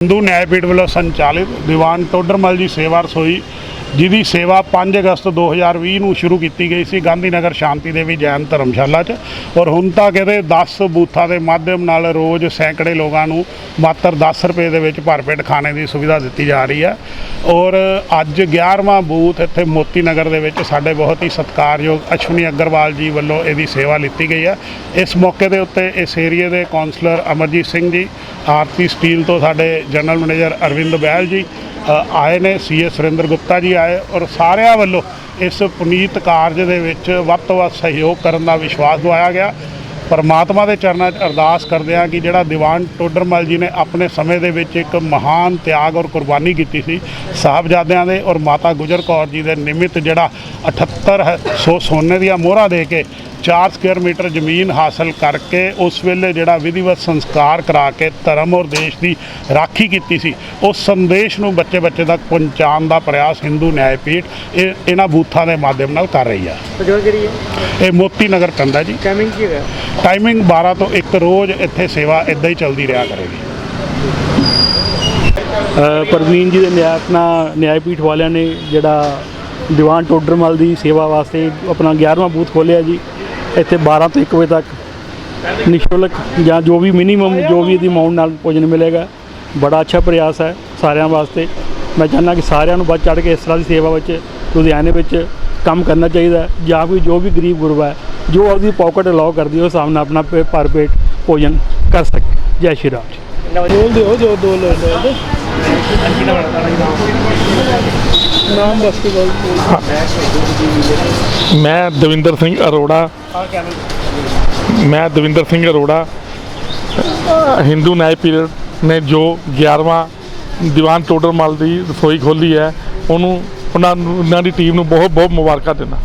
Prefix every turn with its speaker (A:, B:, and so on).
A: ਹਿੰਦੂ ਨਿਆਇਪੀਠ ਵੱਲੋਂ ਸੰਚਾਲਿਤ ਦੀਵਾਨ ਟੋਡਰਮਲ ਜੀ ਸੇਵਾ ਰਸੋਈ ਜਿਹਦੀ ਸੇਵਾ 5 ਅਗਸਤ 2020 ਨੂੰ ਸ਼ੁਰੂ ਕੀਤੀ ਗਈ ਸੀ ਗਾਂਧੀ ਨਗਰ ਸ਼ਾਂਤੀ ਦੇਵੀ ਜੈਨ ਧਰਮਸ਼ਾਲਾ 'ਚ। ਔਰ ਹੁਣ ਤੱਕ ਇਹਦੇ 10 ਬੂਥਾਂ ਦੇ ਮਾਧਿਅਮ ਨਾਲ ਰੋਜ਼ ਸੈਂਕੜੇ ਲੋਕਾਂ ਨੂੰ ਮਾਤਰ 10 ਰੁਪਏ ਦੇ ਵਿੱਚ ਭਰਪੇਟ ਖਾਣੇ ਦੀ ਸੁਵਿਧਾ ਦਿੱਤੀ ਜਾ ਰਹੀ ਹੈ। ਔਰ ਅੱਜ 11ਵਾਂ ਬੂਥ ਇੱਥੇ ਮੋਤੀ ਨਗਰ ਦੇ ਵਿੱਚ ਸਾਡੇ ਬਹੁਤ ਹੀ ਸਤਿਕਾਰਯੋਗ ਅਸ਼ਵਨੀ ਅਗਰਵਾਲ ਜੀ ਵੱਲੋਂ ਇਹਦੀ ਸੇਵਾ ਲਿੱਤੀ ਗਈ ਹੈ। ਇਸ ਮੌਕੇ ਦੇ ਉੱਤੇ ਇਸ ਏਰੀਏ ਦੇ ਕਾਉਂਸਲਰ ਅਮਰਜੀਤ ਸਿੰਘ ਜੀ, ਆਰਤੀ ਸਟੀਲ ਤੋਂ ਸਾਡੇ ਜਨਰਲ ਮੈਨੇਜਰ ਅਰਵਿੰਦ ਬੈਲ ਜੀ ਆਏ ਨੇ ਸੀਐਸ ਸੁਰਿੰਦਰ ਗੁਪਤਾ ਜੀ ਆਏ ਔਰ ਸਾਰਿਆਂ ਵੱਲੋਂ ਇਸ ਪੁਨੀਤ ਕਾਰਜ ਦੇ ਵਿੱਚ ਵੱਧ ਤੋਂ ਵੱਧ ਸਹਿਯੋਗ ਕਰਨ ਦਾ ਵਿਸ਼ਵਾਸ ਦਵਾਇਆ ਗਿਆ। ਪਰਮਾਤਮਾ ਦੇ ਚਰਨਾਂ 'ਚ ਅਰਦਾਸ ਕਰਦੇ ਹਾਂ ਕਿ ਜਿਹੜਾ ਦੀਵਾਨ ਟੋਡਰਮਲ ਜੀ ਨੇ ਆਪਣੇ ਸਮੇਂ ਦੇ ਵਿੱਚ ਇੱਕ ਮਹਾਨ ਤਿਆਗ ਔਰ ਕੁਰਬਾਨੀ ਕੀਤੀ ਸੀ, ਸਾਹਿਬਜ਼ਾਦਿਆਂ ਦੇ ਔਰ ਮਾਤਾ ਗੁਜਰ ਕੌਰ ਜੀ ਦੇ ਨਿਮਿਤ ਜਿਹੜਾ 7800 ਸੋਨੇ ਦੀਆਂ ਮੋਹਰਾਂ ਦੇ ਕੇ 4 ਸਕੁਅਰ ਮੀਟਰ ਜ਼ਮੀਨ ਹਾਸਲ ਕਰਕੇ ਉਸ ਵੇਲੇ ਜਿਹੜਾ ਵਿਧੀਵਤ ਸੰਸਕਾਰ ਕਰਾ ਕੇ ਧਰਮ ਔਰ ਦੇਸ਼ ਦੀ ਰਾਖੀ ਕੀਤੀ ਸੀ ਉਸ ਸੰਦੇਸ਼ ਨੂੰ ਬੱਚੇ-ਬੱਚੇ ਤੱਕ ਪਹੁੰਚਾਉਣ ਦਾ ਪ੍ਰਯਾਸ ਹਿੰਦੂ ਨਿਆਇਪੀਠ ਇਹਨਾਂ ਬੂਥਾਂ ਦੇ ਮਾਧਿਅਮ ਨਾਲ ਕਰ ਰਹੀ
B: ਆ।
A: ਇਹ ਮੋਤੀ ਨਗਰ ਕੰਦਾ ਜੀ।
B: ਟਾਈਮਿੰਗ ਕੀ ਹੈ
A: ਟਾਈਮਿੰਗ 12 ਤੋਂ ਇੱਕ ਰੋਜ਼ ਇੱਥੇ ਸੇਵਾ ਇਦਾਂ ਹੀ ਚੱਲਦੀ ਰਿਹਾ ਕਰੇਗੀ।
C: ਪ੍ਰਵੀਨ ਜੀ ਦੇ ਨਿਆਇਤ ਨਾਲ ਨਿਆਇਪੀਠ ਵਾਲਿਆਂ ਨੇ ਜਿਹੜਾ ਦੀਵਾਨ ਟੋਡਰਮਲ ਦੀ ਸੇਵਾ ਵਾਸਤੇ ਆਪਣਾ 11ਵਾਂ ਬੂਥ ਖੋਲਿਆ ਜੀ। ਇੱਥੇ 12 ਤੋਂ 1 ਵਜੇ ਤੱਕ ਨਿਸ਼ੁਲਕ ਜਾਂ ਜੋ ਵੀ ਮਿਨੀਮਮ ਜੋ ਵੀ ਇਹਦੀ ਅਮਾਉਂਟ ਨਾਲ ਭੋਜਨ ਮਿਲੇਗਾ। ਬੜਾ ਅੱਛਾ ਪ੍ਰਯਾਸ ਹੈ ਸਾਰਿਆਂ ਵਾਸਤੇ। ਮੈਂ ਚਾਹੁੰਦਾ ਕਿ ਸਾਰਿਆਂ ਨੂੰ ਵੱਧ ਚੜ ਕੇ ਇਸ ਤਰ੍ਹਾਂ ਦੀ ਸੇਵਾ ਵਿੱਚ, ਲੁਧਿਆਣੇ ਵਿੱਚ ਕੰਮ ਕਰਨਾ ਚਾਹੀਦਾ ਜਾਂ ਕੋਈ ਜੋ ਵੀ ਗਰੀਬ ਗੁਰਬਾ ਹੈ, ਜੋ ਆਪਦੀ ਪਾਕਟ ਅਲਾਉ ਕਰਦੀ ਹੈ ਉਹ ਸਾਹਮਣੇ ਆਪਣਾ ਪਰ ਪੇਟ ਭੋਜਨ ਕਰ ਸਕੇ। ਜੈ ਸ਼੍ਰੀ ਰਾਮ
B: ਬੋਲ ਦਿਓ ਜੋ ਦੋ ਲੋਕ
D: ਮੈਂ ਦਵਿੰਦਰ ਸਿੰਘ ਅਰੋੜਾ। ਮੈਂ ਦਵਿੰਦਰ ਸਿੰਘ ਅਰੋੜਾ। ਹਿੰਦੂ ਨਾਇ ਪੀਰੀਅਡ ਨੇ ਜੋ 11ਵਾਂ ਦੀਵਾਨ ਟੋਡਰ ਮਾਲ ਦੀ ਰਸੋਈ ਖੋਲੀ ਹੈ ਉਹਨੂੰ ਉਹਨਾਂ ਦੀ ਟੀਮ ਨੂੰ ਬਹੁਤ ਬਹੁਤ ਮੁਬਾਰਕਾਂ ਦਿੰਦਾ।